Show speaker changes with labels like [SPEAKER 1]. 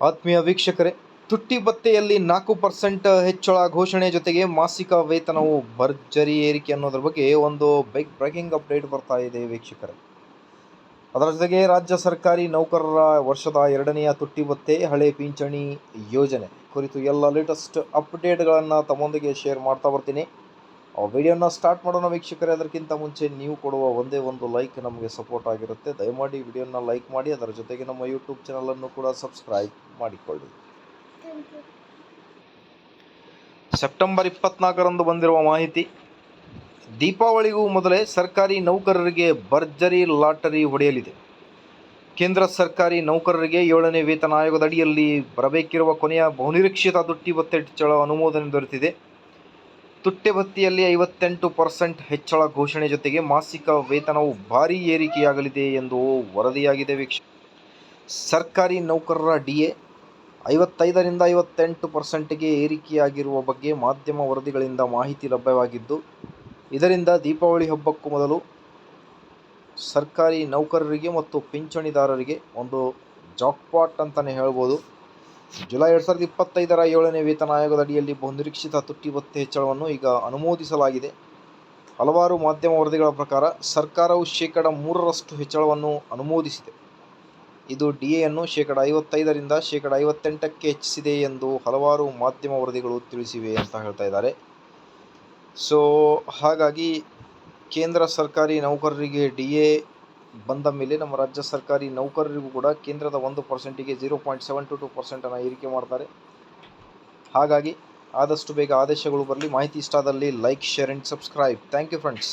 [SPEAKER 1] ಆತ್ಮೀಯ ವೀಕ್ಷಕರೇ ತುಟ್ಟಿ ಭತ್ತೆಯಲ್ಲಿ ನಾಲ್ಕು ಪರ್ಸೆಂಟ್ ಹೆಚ್ಚಳ ಘೋಷಣೆ ಜೊತೆಗೆ ಮಾಸಿಕ ವೇತನವು ಭರ್ಜರಿ ಏರಿಕೆ ಅನ್ನೋದ್ರ ಬಗ್ಗೆ ಒಂದು ಬೈಕ್ ಬ್ರೇಕಿಂಗ್ ಅಪ್ಡೇಟ್ ಬರ್ತಾ ಇದೆ ವೀಕ್ಷಕರೇ. ಅದರ ಜೊತೆಗೆ ರಾಜ್ಯ ಸರ್ಕಾರಿ ನೌಕರರ ವರ್ಷದ ಎರಡನೆಯ ತುಟ್ಟಿ ಭತ್ತೆ ಹಳೆ ಪಿಂಚಣಿ ಯೋಜನೆ. ಕುರಿತು ಎಲ್ಲ ಲೇಟೆಸ್ಟ್ ಅಪ್ಡೇಟ್ಗಳನ್ನು ತಮ್ಮೊಂದಿಗೆ ಶೇರ್ ಮಾಡ್ತಾ ಬರ್ತೀನಿ. ಆ ವಿಡಿಯೋನ ಸ್ಟಾರ್ಟ್ ಮಾಡೋಣ ವೀಕ್ಷಕರೇ ಅದಕ್ಕಿಂತ ಮುಂಚೆ ನೀವು ಕೊಡುವ ಒಂದೇ ಒಂದು ಲೈಕ್ ನಮಗೆ ಸಪೋರ್ಟ್ ಆಗಿರುತ್ತೆ. ದಯಮಾಡಿ ವಿಡಿಯೋನ ಲೈಕ್ ಮಾಡಿ ಅದರ ಜೊತೆಗೆ ನಮ್ಮ ಯೂಟ್ಯೂಬ್ ಚಾನಲನ್ನು ಕೂಡ ಸಬ್ಸ್ಕ್ರೈಬ್ ಮಾಡಿಕೊಳ್ಳಿ. ಸೆಪ್ಟೆಂಬರ್ ಇಪ್ಪತ್ನಾಲ್ಕರಂದು ಬಂದಿರುವ ಮಾಹಿತಿ ದೀಪಾವಳಿಗೂ ಮೊದಲೇ ಸರ್ಕಾರಿ ನೌಕರರಿಗೆ ಭರ್ಜರಿ ಲಾಟರಿ ಹೊಡೆಯಲಿದೆ. ಕೇಂದ್ರ ಸರ್ಕಾರಿ ನೌಕರರಿಗೆ ಏಳನೇ ವೇತನ ಆಯೋಗದ ಅಡಿಯಲ್ಲಿ ಬರಬೇಕಿರುವ ಕೊನೆಯ ಬಹುನಿರೀಕ್ಷಿತ ದುಟ್ಟಿ ಬತ್ತೆ ಚಳ ಅನುಮೋದನೆ ದೊರೆತಿದೆ. ತುಟ್ಟೆ ಭತ್ಯೆಯಲ್ಲಿ ಐವತ್ತೆಂಟು ಪರ್ಸೆಂಟ್ ಹೆಚ್ಚಳ ಘೋಷಣೆ ಜೊತೆಗೆ ಮಾಸಿಕ ವೇತನವು ಭಾರೀ ಏರಿಕೆಯಾಗಲಿದೆ ಎಂದು ವರದಿಯಾಗಿದೆ ವೀಕ್ಷ. ಸರ್ಕಾರಿ ನೌಕರರ ಡಿಎ ಐವತ್ತೈದರಿಂದ ಐವತ್ತೆಂಟು ಪರ್ಸೆಂಟ್ಗೆ ಏರಿಕೆಯಾಗಿರುವ ಬಗ್ಗೆ ಮಾಧ್ಯಮ ವರದಿಗಳಿಂದ ಮಾಹಿತಿ ಲಭ್ಯವಾಗಿದ್ದು, ಇದರಿಂದ ದೀಪಾವಳಿ ಹಬ್ಬಕ್ಕೂ ಮೊದಲು ಸರ್ಕಾರಿ ನೌಕರರಿಗೆ ಮತ್ತು ಪಿಂಚಣಿದಾರರಿಗೆ ಒಂದು ಜಾಕ್ಪಾಟ್ ಅಂತಲೇ ಹೇಳ್ಬೋದು. ಜುಲೈ ಎರಡು ಸಾವಿರದ ಇಪ್ಪತ್ತೈದರ ಏಳನೇ ವೇತನ ಆಯೋಗದ ಅಡಿಯಲ್ಲಿ ಬಹುನಿರೀಕ್ಷಿತ ತುಟ್ಟಿ ಭತ್ಯೆ ಹೆಚ್ಚಳವನ್ನು ಈಗ ಅನುಮೋದಿಸಲಾಗಿದೆ. ಹಲವಾರು ಮಾಧ್ಯಮ ವರದಿಗಳ ಪ್ರಕಾರ ಸರ್ಕಾರವು ಶೇಕಡ ಮೂರರಷ್ಟು ಹೆಚ್ಚಳವನ್ನು ಅನುಮೋದಿಸಿದೆ. ಇದು ಡಿ ಎನ್ನು ಶೇಕಡ ಐವತ್ತೈದರಿಂದ ಶೇಕಡ ಐವತ್ತೆಂಟಕ್ಕೆ ಹೆಚ್ಚಿಸಿದೆ ಎಂದು ಹಲವಾರು ಮಾಧ್ಯಮ ವರದಿಗಳು ತಿಳಿಸಿವೆ ಅಂತ ಹೇಳ್ತಾ ಇದ್ದಾರೆ. ಸೊ, ಹಾಗಾಗಿ ಕೇಂದ್ರ ಸರ್ಕಾರಿ ನೌಕರರಿಗೆ ಡಿ ಎ ಬಂದ ಮೇಲೆ ನಮ್ಮ ರಾಜ್ಯ ಸರ್ಕಾರಿ ನೌಕರರಿಗೂ ಕೂಡ ಕೇಂದ್ರದ ಒಂದು ಪರ್ಸೆಂಟಿಗೆ zero point seven two two ಪರ್ಸೆಂಟನ್ನು ಏರಿಕೆ ಮಾಡ್ತಾರೆ. ಹಾಗಾಗಿ ಆದಷ್ಟು ಬೇಗ ಆದೇಶಗಳು ಬರಲಿ. ಮಾಹಿತಿ ಇಷ್ಟ ಆದಲ್ಲಿ like, share and subscribe. Thank you friends